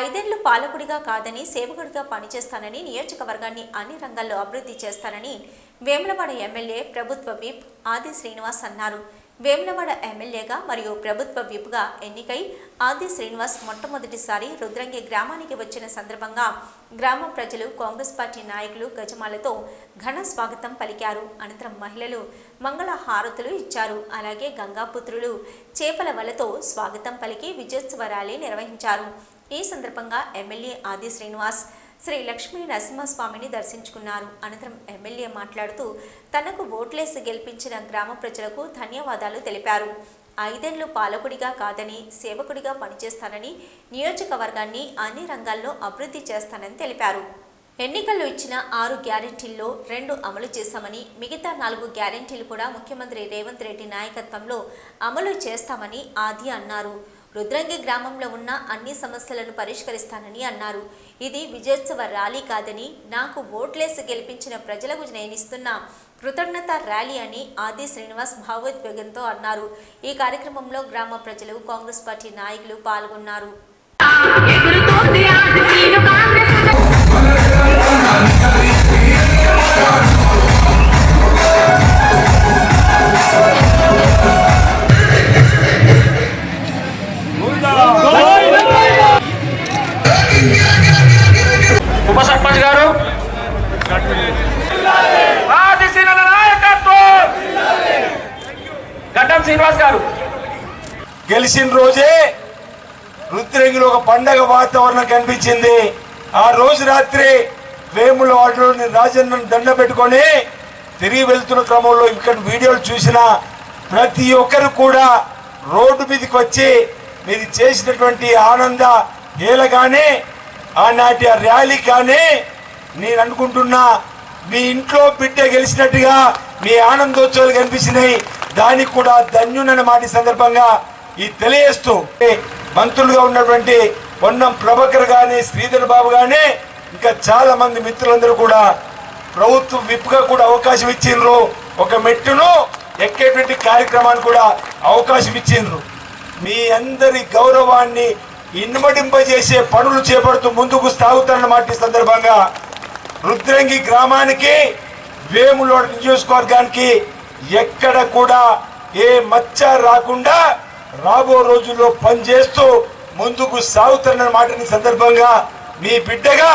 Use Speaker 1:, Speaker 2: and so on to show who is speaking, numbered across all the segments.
Speaker 1: ఐదేళ్ళు పాలకుడిగా కాదని సేవకుడిగా పనిచేస్తానని నియోజకవర్గాన్ని అన్ని రంగాల్లో అభివృద్ధి చేస్తానని వేములవాడ ఎమ్మెల్యే ప్రభుత్వ విప్ ఆది శ్రీనివాస్ అన్నారు. వేములవాడ ఎమ్మెల్యేగా మరియు ప్రభుత్వ విప్గా ఎన్నికై ఆది శ్రీనివాస్ మొట్టమొదటిసారి రుద్రంగి గ్రామానికి వచ్చిన సందర్భంగా గ్రామ ప్రజలు కాంగ్రెస్ పార్టీ నాయకులు గజమాలతో ఘన స్వాగతం పలికారు. అనంతరం మహిళలు మంగళ హారతులు ఇచ్చారు. అలాగే గంగాపుత్రులు చేపల వలతో స్వాగతం పలికి విజయోత్సవ ర్యాలీ నిర్వహించారు. ఈ సందర్భంగా ఎమ్మెల్యే ఆది శ్రీనివాస్ శ్రీ లక్ష్మీ నరసింహస్వామిని దర్శించుకున్నారు. అనంతరం ఎమ్మెల్యే మాట్లాడుతూ తనకు ఓట్లేసి గెలిపించిన గ్రామ ప్రజలకు ధన్యవాదాలు తెలిపారు. ఐదేళ్ళు పాలకుడిగా కాదని సేవకుడిగా పనిచేస్తానని నియోజకవర్గాన్ని అన్ని రంగాల్లో అభివృద్ధి చేస్తానని తెలిపారు. ఎన్నికల్లో ఇచ్చిన ఆరు గ్యారెంటీల్లో రెండు అమలు చేశామని మిగతా నాలుగు గ్యారెంటీలు కూడా ముఖ్యమంత్రి రేవంత్ రెడ్డి నాయకత్వంలో అమలు చేస్తామని ఆది అన్నారు. రుద్రంగి గ్రామంలో ఉన్న అన్ని సమస్యలను పరిష్కరిస్తానని అన్నారు. ఇది విజయోత్సవ ర్యాలీ కాదని నాకు ఓట్లేసి గెలిపించిన ప్రజలకు నేనిస్తున్న కృతజ్ఞత ర్యాలీ అని ఆది శ్రీనివాస్ భావోద్వేగంతో అన్నారు. ఈ కార్యక్రమంలో గ్రామ ప్రజలు కాంగ్రెస్ పార్టీ నాయకులు పాల్గొన్నారు.
Speaker 2: ఉప సర్పంచ్ గారు. గడ్డం శ్రీనివాస్ గారు.
Speaker 3: గెలిచిన రోజే రుద్రంగిలో ఒక పండగ వాతావరణం కనిపించింది. ఆ రోజు రాత్రి వేముల వాటిలో రాజన్నను దండ పెట్టుకొని తిరిగి వెళ్తున్న క్రమంలో ఇక్కడ వీడియోలు చూసిన ప్రతి ఒక్కరు కూడా రోడ్డు మీదకి వచ్చి మీరు చేసినటువంటి ఆనంద ఏలగానే ఆనాటి ఆ ర్యాలీ కానీ నేను అనుకుంటున్నా మీ ఇంట్లో బిడ్డ గెలిచినట్టుగా మీ ఆనందోత్సవాలు కనిపించినాయి. దానికి కూడా ధన్యునని మాట సందర్భంగా ఈ తెలియజేస్తూ మంత్రులుగా ఉన్నటువంటి పొన్నం ప్రభకర్ గాని శ్రీధర్ బాబు గాని ఇంకా చాలా మంది మిత్రులందరూ కూడా ప్రభుత్వం విప్గా కూడా అవకాశం ఇచ్చిండ్రు. ఒక మెట్టును ఎక్కేటువంటి కార్యక్రమాన్ని కూడా అవకాశం ఇచ్చిండ్రు. మీ అందరి గౌరవాన్ని ఇనుమడింపజేసే పనులు చేపడుతూ ముందుకు సాగుతారన్నమాట ఈ సందర్భంగా రుద్రంగి గ్రామానికి వేములోడ నియోజకవర్గానికి ఎక్కడ కూడా ఏ మచ్చ రాకుండా రాబో రోజుల్లో పనిచేస్తూ ముందుకు సాగుతున్న మాటని సందర్భంగా మీ బిడ్డగా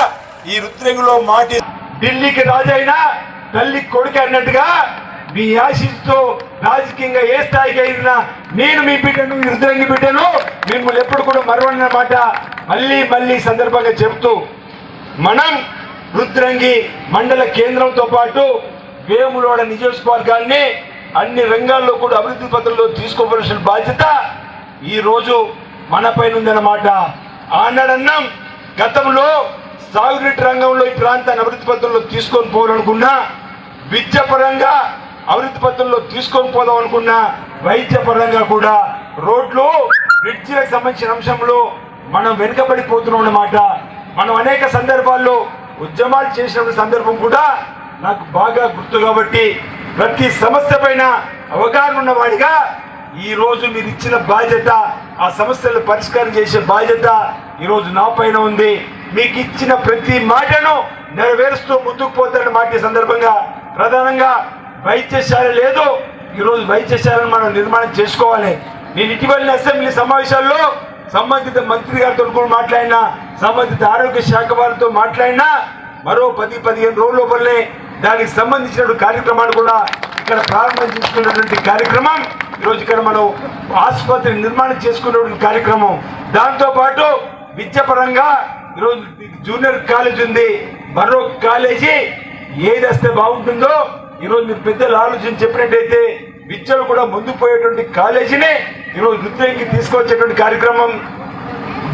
Speaker 3: ఈ రుద్రంగిలో మాటి ఢిల్లీకి రాజైనా తల్లి కొడుకు అన్నట్టుగా మీ ఆశిస్తూ రాజకీయంగా ఏ స్థాయికి అయినా నేను మీ బిడ్డను ఈ రుద్రంగి బిడ్డను మిమ్మల్ని ఎప్పుడు కూడా మరవన్న మళ్ళీ మళ్ళీ సందర్భంగా చెబుతూ మనం రుద్రంగి మండల కేంద్రంతో పాటు వేములోడ నియోజకవర్గాన్ని అన్ని రంగాల్లో కూడా అభివృద్ధి పత్రంలో తీసుకోవలసిన బాధ్యత ఈ రోజు మన పైన ఉందన్నమాట. ఆనాడన్నాం గతంలో సాగునీటి రంగంలో ఈ ప్రాంతాన్ని అభివృద్ధి పత్రంలో తీసుకొని పోవాలనుకున్నా విద్యాపరంగా అభివృద్ధి పత్రంలో తీసుకొని పోదాం అనుకున్నా వైద్యపరంగా కూడా రోడ్లు బ్రిడ్జిలకు సంబంధించిన అంశంలో మనం వెనుకబడిపోతున్నాం అన్నమాట. మనం అనేక సందర్భాల్లో ఉద్యమాలు చేసిన సందర్భం కూడా నాకు బాగా గుర్తు కాబట్టి ప్రతి సమస్య పైన అవగాహన ఉన్నవాడిగా ఈ రోజు మీరు ఇచ్చిన బాధ్యత ఆ సమస్యలు పరిష్కారం చేసే బాధ్యత ఈరోజు నా పైన ఉంది. మీకు ఇచ్చిన ప్రతి మాటను నెరవేరుస్తూ ముందుకు పోతారన్న మాట సందర్భంగా ప్రధానంగా వైద్యశాల లేదు. ఈరోజు వైద్యశాలను మనం నిర్మాణం చేసుకోవాలి. నేను ఇటీవల అసెంబ్లీ సమావేశాల్లో సంబంధిత మంత్రి గారితో కూడా మాట్లాడినా సంబంధిత ఆరోగ్య శాఖ వారితో మాట్లాడినా మరో పది పదిహేను రోజుల లోపలనే దానికి సంబంధించిన కార్యక్రమాలు కూడా ఇక్కడ ప్రారంభం చేసుకున్నటువంటి కార్యక్రమం ఈరోజు ఇక్కడ మనం ఆసుపత్రి నిర్మాణం చేసుకున్నటువంటి కార్యక్రమం. దాంతోపాటు విద్యాపరంగా ఈరోజు జూనియర్ కాలేజ్ ఉంది. మరో కాలేజీ ఏది వస్తే బాగుంటుందో ఈరోజు మీరు పెద్దలు ఆలోచన చెప్పినట్టయితే విద్యలు కూడా ముందుకు పోయేటువంటి కాలేజీనే ఈరోజు నృత్యంకి తీసుకొచ్చేటువంటి కార్యక్రమం.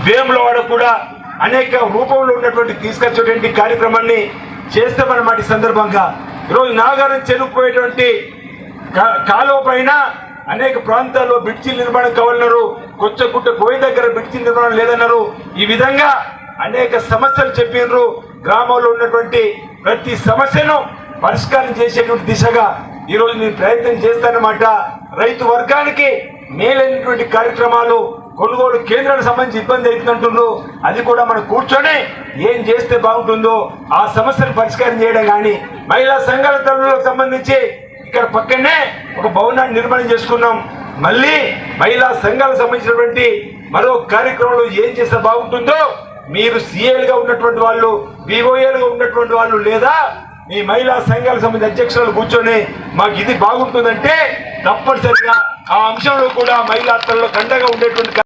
Speaker 3: వేములవాడ కూడా అనేక రూపంలో ఉన్నటువంటి తీసుకొచ్చేటువంటి కార్యక్రమాన్ని చేస్తామన్నమాట ఈ సందర్భంగా. ఈరోజు నాగారం చెరుకుపోయేటువంటి కాలువ పైన అనేక ప్రాంతాల్లో బ్రిడ్జి నిర్మాణం కావాలన్నారు. కొచ్చగుట్ట గోయ దగ్గర బ్రిడ్జి నిర్మాణం లేదన్నారు. ఈ విధంగా అనేక సమస్యలు చెప్పినారు. గ్రామంలో ఉన్నటువంటి ప్రతి సమస్యను పరిష్కారం చేసేటువంటి దిశగా ఈరోజు నేను ప్రయత్నం చేస్తానమాట రైతు వర్గానికి మేలైనటువంటి కార్యక్రమాలు కొనుగోలు కేంద్రాలకు సంబంధించి ఇబ్బంది అవుతుందంటుండ్రు. అది కూడా మనం కూర్చొని ఏం చేస్తే బాగుంటుందో ఆ సమస్యను పరిష్కారం చేయడం కానీ మహిళా సంఘాల తల్లులకు సంబంధించి ఇక్కడ పక్కనే ఒక భవనాన్ని నిర్మాణం చేసుకున్నాం. మళ్ళీ మహిళా సంఘాలకు సంబంధించినటువంటి మరో కార్యక్రమంలో ఏం చేస్తే బాగుంటుందో మీరు సీఏలుగా ఉన్నటువంటి వాళ్ళు బీఓఏలుగా ఉన్నటువంటి వాళ్ళు లేదా మీ మహిళా సంఘాల సంబంధించిన అధ్యక్షులు కూర్చొని మాకు ఇది బాగుంటుందంటే తప్పనిసరిగా ఆ అంశంలో కూడా మహిళా అత్తల్లో కండగా ఉండేటువంటి